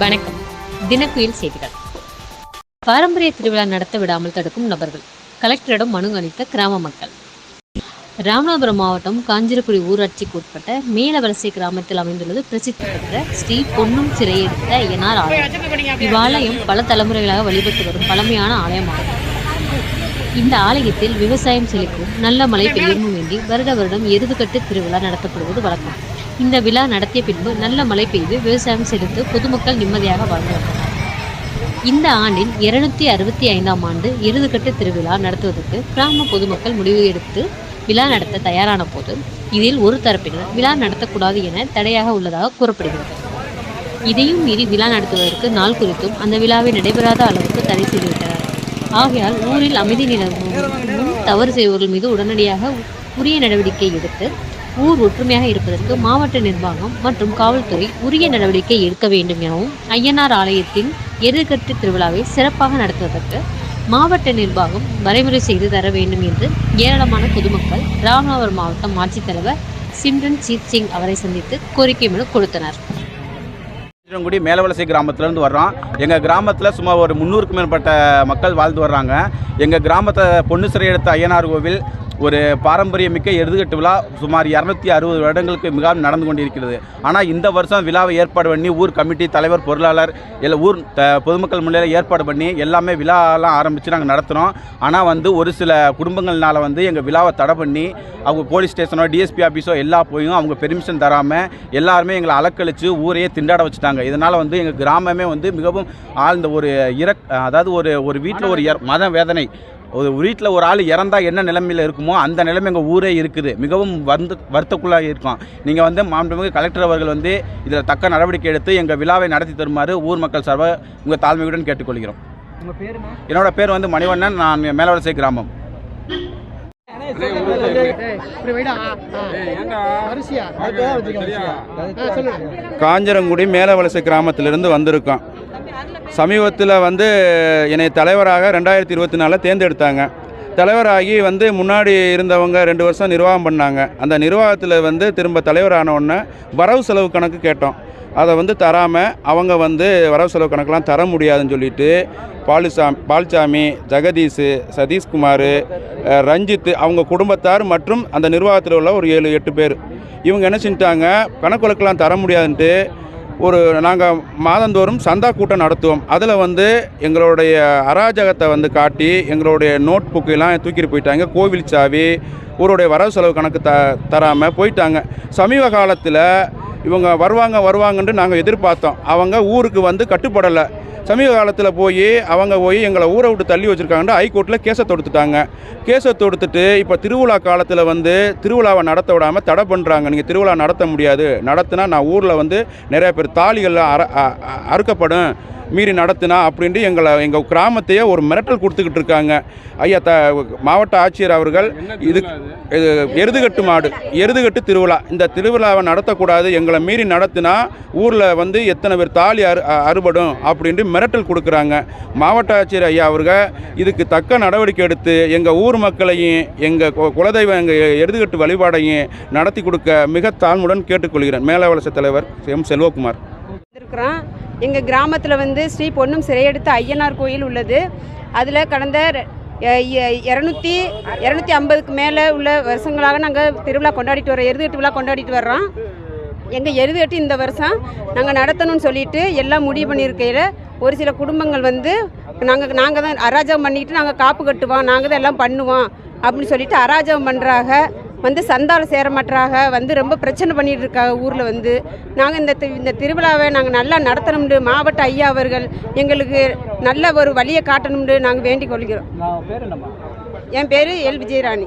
வணக்கம். தினக்குயில் செய்திகள். பாரம்பரிய திருவிழா நடத்த விடாமல் தடுக்கும் நபர்கள். கலெக்டரிடம் மனு அளித்த கிராம மக்கள். ராமநாதபுரம் மாவட்டம் காஞ்சிரக்குடி ஊராட்சிக்கு உட்பட்ட மேலவரசை கிராமத்தில் அமைந்துள்ளது பிரசித்தி பெற்ற ஸ்ரீ பொன்னும் சிறையெடுத்த ஐயனார் ஆலயம். இவ்வாலயம் பல தலைமுறைகளாக வழிபட்டு வரும் பழமையான ஆலயமாகும். இந்த ஆலயத்தில் விவசாயம் செழிக்கும் நல்ல மழை பெய்யவும் வேண்டி வருட வருடம் எருதுகட்டு திருவிழா நடத்தப்படுவது வழக்கம். இந்த விழா நடத்திய பின்பு நல்ல மழை பெய்து விவசாயம் செழித்து பொதுமக்கள் நிம்மதியாக வாழ்ந்து வந்தனர். இந்த ஆண்டின் இருநூத்தி அறுபத்தி ஐந்தாம் ஆண்டு எருதுகட்டு திருவிழா நடத்துவதற்கு கிராம பொதுமக்கள் முடிவு எடுத்து விழா நடத்த தயாரான போது இதில் ஒரு தரப்பினர் விழா நடத்தக்கூடாது என தடையாக உள்ளதாக கூறப்படுகிறது. இதையும் மீறி விழா நடத்துவதற்கு நாள் குறித்தும் அந்த விழாவை நடைபெறாத அளவுக்கு தடை செய்துவிட்டனர். ஆகையால் ஊரில் அமைதி நிலவும் தவறு செய்வோர்கள் மீது உடனடியாக உரிய நடவடிக்கை எடுத்து ஊர் ஒற்றுமையாக இருப்பதற்கு மாவட்ட நிர்வாகம் மற்றும் காவல்துறை உரிய நடவடிக்கை எடுக்க வேண்டும் எனவும் ஐயனார் ஆலயத்தின் எதிர்கட்டு திருவிழாவை சிறப்பாக நடத்துவதற்கு மாவட்ட நிர்வாகம் வரைமுறை செய்து தர வேண்டும் என்று ஏராளமான பொதுமக்கள் ராமநாதபுரம் மாவட்டம் ஆட்சித்தலைவர் சிம்ரன் ஜீத் சிங் அவரை சந்தித்து கோரிக்கை மனு கொடுத்தனர். திருங்குடி மேலவலசை கிராமத்துலேருந்து வர்றோம். எங்கள் கிராமத்தில் சுமார் ஒரு முந்நூறுக்கும் மேற்பட்ட மக்கள் வாழ்ந்து வர்றாங்க. எங்கள் கிராமத்தை பொண்ணு சிறை எடுத்த ஐயனார் கோவில் ஒரு பாரம்பரியமிக்க எருதுகட்டு விழா சுமார் இரநூத்தி அறுபது வருடங்களுக்கு மிகவும் நடந்து கொண்டிருக்கிறது. ஆனால் இந்த வருஷம் விழாவை ஏற்பாடு பண்ணி ஊர் கமிட்டி தலைவர் பொருளாளர் இல்லை ஊர் த பொதுமக்கள் முன்னிலையில் ஏற்பாடு பண்ணி எல்லாமே விழாலாம் ஆரம்பித்து நாங்கள் நடத்துகிறோம் ஆனால் வந்து ஒரு சில குடும்பங்கள்னால வந்து எங்கள் விழாவை தடை பண்ணி அவங்க போலீஸ் ஸ்டேஷனோ டிஎஸ்பி ஆஃபீஸோ எல்லா போயும் அவங்க பெர்மிஷன் தராமல் எல்லாருமே எங்களை அலக்கழித்து ஊரையே திண்டாட வச்சுட்டாங்க. இதனால் வந்து எங்கள் கிராமமே வந்து மிகவும் ஆழ்ந்த ஒரு இறக் அதாவது ஒரு ஒரு வீட்டில் ஒரு மத வேதனை ஒரு வீட்டில் ஒரு ஆள் இறந்தா என்ன நிலைமையில் இருக்குமோ அந்த நிலைமை எங்கள் ஊரே இருக்குது. மிகவும் வந்து வருத்தக்குள்ளாக இருக்கும். நீங்கள் வந்து மாண்புமிகு கலெக்டர் அவர்கள் வந்து இதில் தக்க நடவடிக்கை எடுத்து எங்கள் விழாவை நடத்தி தருமாறு ஊர் மக்கள் சார்பாக உங்கள் தாழ்மையுடன் கேட்டுக்கொள்கிறோம். என்னோட பேர் வந்து மணிவண்ணன். நான் மேலவலசை கிராமம். காஞ்சரங்குடி மேலவலசை கிராமத்திலிருந்து வந்திருக்கோம். சமீபத்தில் வந்து என்னை தலைவராக ரெண்டாயிரத்தி இருபத்தி நாலில் தேர்ந்தெடுத்தாங்க. தலைவராகி வந்து முன்னாடி இருந்தவங்க ரெண்டு வருஷம் நிர்வாகம் பண்ணாங்க. அந்த நிர்வாகத்தில் வந்து திரும்ப தலைவரான உடனே வரவு செலவு கணக்கு கேட்டோம். அதை வந்து தராமல் அவங்க வந்து வரவு செலவு கணக்கெலாம் தர முடியாதுன்னு சொல்லிட்டு பாலுசாமி பால்சாமி ஜெகதீஷ் சதீஷ்குமார் ரஞ்சித்து ரஞ்சித் அவங்க குடும்பத்தார் மற்றும் அந்த நிர்வாகத்தில் உள்ள ஒரு ஏழு எட்டு பேர். இவங்க என்ன செஞ்சிட்டாங்க? கணக்கு வழக்கெலாம் தர முடியாதுன்ட்டு ஒரு நாங்கள் மாதந்தோறும் சந்தா கூட்டம் நடத்துவோம். அதில் வந்து எங்களுடைய அராஜகத்தை வந்து காட்டி எங்களுடைய நோட் புக்கெல்லாம் தூக்கிட்டு போயிட்டாங்க. கோவில் சாவி ஊருடைய வரவு செலவு கணக்கு த தராமல் போயிட்டாங்க. சமீப காலத்தில் இவங்க வருவாங்க வருவாங்கன்ட்டு நாங்கள் எதிர்பார்த்தோம். அவங்க ஊருக்கு வந்து கட்டுப்படலை. சமீப காலத்தில் போய் அவங்க போய் எங்களை ஊரை விட்டு தள்ளி வச்சுருக்காங்கன்னு ஹைகோர்ட்டில் கேஸை தொடுத்துட்டாங்க. கேஸை தொடுத்துட்டு இப்போ திருவிழா காலத்தில் வந்து திருவிழாவை நடத்த விடாமல் தடை பண்ணுறாங்க நீங்கள் திருவிழா நடத்த முடியாது. நடத்தினா நான் ஊரில் வந்து நிறைய பேர் தாலிகள் அற அ- அறுக்கப்படும். மீறி நடத்தினா அப்படின்ட்டு எங்களை எங்கள் கிராமத்தையே ஒரு மிரட்டல் கொடுத்துக்கிட்டு இருக்காங்க. ஐயா த மாவட்ட ஆட்சியர் அவர்கள் இது இது எருதுகட்டு மாடு எருதுகட்டு திருவிழா. இந்த திருவிழாவை நடத்தக்கூடாது எங்களை மீறி நடத்தினா ஊரில் வந்து எத்தனை பேர் தாலி அறு அறுபடும் அப்படின்ட்டு மிரட்டல் கொடுக்குறாங்க. மாவட்ட ஆட்சியர் ஐயா அவர்கள் இதுக்கு தக்க நடவடிக்கை எடுத்து எங்கள் ஊர் மக்களையும் எங்கள் குலதெய்வம் எங்கள் எருதுகட்டு வழிபாடையும் நடத்தி கொடுக்க மிக தாழ்வுடன் கேட்டுக்கொள்கிறேன். மேலவலச தலைவர் எம் செல்வகுமார். இருக்கிறோம் எங்கள் கிராமத்தில் வந்து ஸ்ரீ பொன்னும் சிறையெடுத்த ஐயனார் கோயில் உள்ளது. அதில் கடந்த இரநூத்தி இரநூத்தி ஐம்பதுக்கு மேலே உள்ள வருஷங்களாக நாங்கள் திருவிழா கொண்டாடிட்டு வரோம் எருதுகட்டு விழா கொண்டாடிட்டு வர்றோம். எங்கள் எருதுகட்டு இந்த வருஷம் நாங்கள் நடத்தணும்னு சொல்லிட்டு எல்லாம் முடிவு பண்ணியிருக்கையில் ஒரு சில குடும்பங்கள் வந்து நாங்கள் நாங்கள் தான் அராஜகம் பண்ணிக்கிட்டு நாங்கள் காப்பு கட்டுவோம் நாங்கள் தான் எல்லாம் பண்ணுவோம் அப்படின்னு சொல்லிட்டு அராஜகம் பண்ணுறாங்க வந்து சந்தால சேர மாட்டாங்க வந்து ரொம்ப பிரச்சனை பண்ணிட்டு இருக்காங்க ஊரில் வந்து. நாங்கள் இந்த இந்த திருவிழாவை நாங்கள் நல்லா நடத்தணும்னு மாவட்ட ஐயா அவர்கள் எங்களுக்கு நல்ல ஒரு வழியை காட்டணும்னு நாங்கள் வேண்டிக் கொள்கிறோம். என் பேர் எல். விஜயராணி.